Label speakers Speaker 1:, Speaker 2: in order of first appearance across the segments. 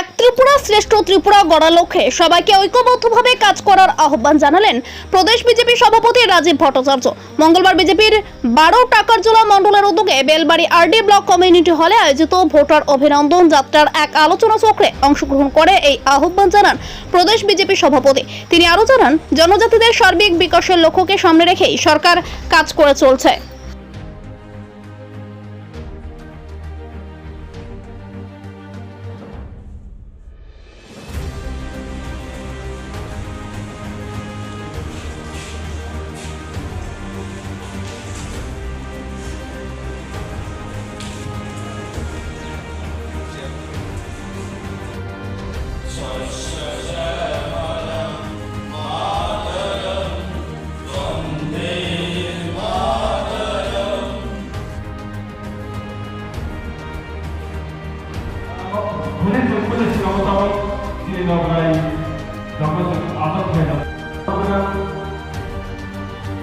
Speaker 1: এক ত্রিপুরা, শ্রেষ্ঠ ত্রিপুরা গড়ার লক্ষ্যে সবাইকে ঐক্যবদ্ধভাবে কাজ করার আহ্বান জানালেন প্রদেশ বিজেপি সভাপতি রাজীব ভট্টাচার্য। মঙ্গলবার বিজেপির বারো টাকার জোলা মণ্ডলের উদ্যোগে বেলবাড়ি আরডি ব্লক কমিউনিটি হলে আয়োজিত ভোটার অভিনন্দন যাত্রার এক আলোচনা চক্রে অংশগ্রহণ করে এই আহ্বান জানান প্রদেশ বিজেপি সভাপতি। তিনি আরও জানান, জনজাতিদের সার্বিক বিকাশের লক্ষ্যকে সামনে রেখেই সরকার কাজ করে চলছে।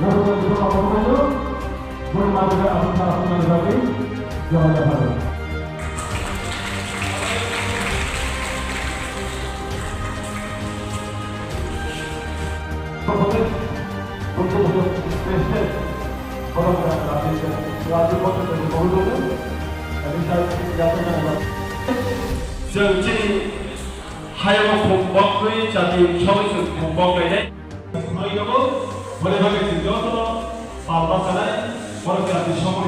Speaker 2: 여러분들 들어가 보면은 뭘 만들어 아픈 사람 한 명이 영원히
Speaker 3: 받아요. जों दिनै हायाव खुंबाखै जाहाथे सबै जों खुंबाखैलाय खुंनायबाबो बोरैबा जों जथ' बारबा थानाय बर'फोरा बे समाव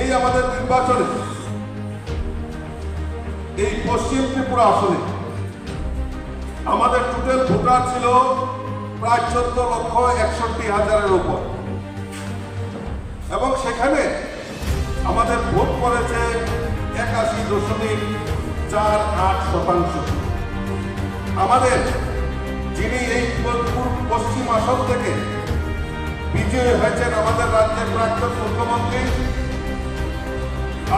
Speaker 4: এই আমাদের নির্বাচনে, এই পশ্চিম ত্রিপুরা আসনে, আমাদের টোটাল ভোটার ছিল প্রায় চোদ্দ লক্ষ একষট্টি হাজারের উপর। এবং সেখানে আমাদের ভোট করেছে একাশি দশমিক চার আট শতাংশ। আমাদের যিনি এই পশ্চিম আসন থেকে বিজয়ী হয়েছেন আমাদের রাজ্যের প্রাক্তন মুখ্যমন্ত্রী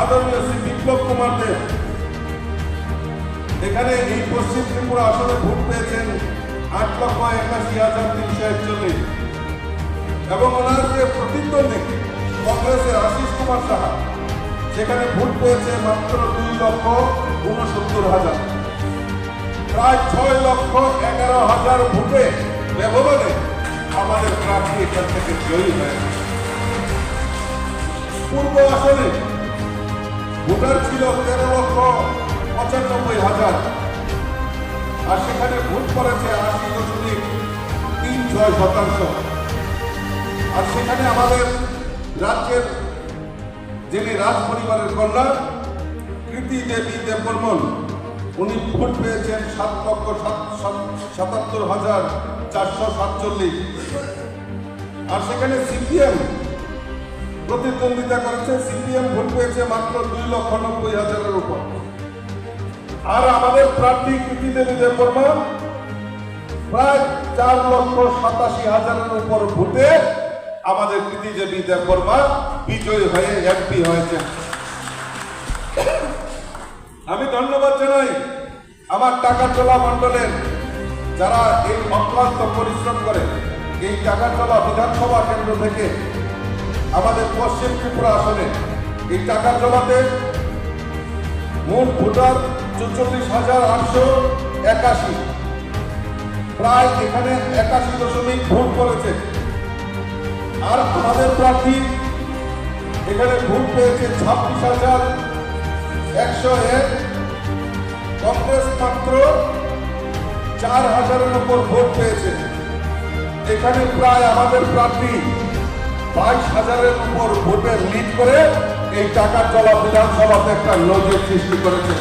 Speaker 4: আদরণীয় শ্রী বিপ্লব কুমার দেব এখানে এই পশ্চিম ত্রিপুরা আসনে ভোট পেয়েছেন আট লক্ষ একাশি হাজার তিনশো একচল্লিশ এবং ওনার যে প্রতিদ্বন্দ্বী, কংগ্রেসের আশিস কুমার সাহা, সেখানে ভোট পেয়েছে মাত্র দুই লক্ষ উনসত্তর হাজার। প্রায় ছয় লক্ষ এগারো হাজার ভোটে ব্যবধানে আমাদের প্রার্থী এখান থেকে জয়ী হয়েছে। পূর্ব আসনে ভোটার ছিল তেরো লক্ষ পঁচানব্বই হাজার। আর সেখানে ভোট করেছে আশি দশমিক তিন ছয় শতাংশ। আর সেখানে আমাদের রাজ্যের যিনি রাজ পরিবারের কন্যা, কৃতি দেবী দেববর্মন, উনি ভোট পেয়েছেন সাত লক্ষ সাত- সাত- সাতাত্তর হাজার চারশো সাতচল্লিশ। আর সেখানে সিপিএম প্রতিদ্বন্দ্বিতা করেছে, সিপিএম ভোট পেয়েছে মাত্র দুই লক্ষ নব্বই হাজারের উপর। আর আমাদের প্রার্থী কৃতি দেবী দেববর্মা প্রায় চার লক্ষ সাতাশি হাজারের উপর ভোটে আমাদের কৃতি দেবী দেববর্মা বিজয়ী হয়ে এমপি হয়েছে আমি ধন্যবাদ জানাই আমার টাকা চলা মণ্ডলের যারা এই অক্লান্ত পরিশ্রম করে এই টাকারতলা বিধানসভা কেন্দ্র থেকে আমাদের পশ্চিম ত্রিপুরা আসনে এই টাকা জমাতে মোট ভোটার চৌচল্লিশ হাজার আটশো একাশি। প্রায় এখানে একাশি দশমিক ভোট করেছে। আর আমাদের প্রার্থী এখানে ভোট পেয়েছে ছাব্বিশ হাজার একশো এক। কংগ্রেস মাত্র চার হাজারের উপর ভোট পেয়েছে। এখানে প্রায় আমাদের প্রার্থী বাইশ হাজারের উপর ভোটের লিড করে এই টাকার চলা বিধানসভাতে একটা নজির সৃষ্টি করেছে।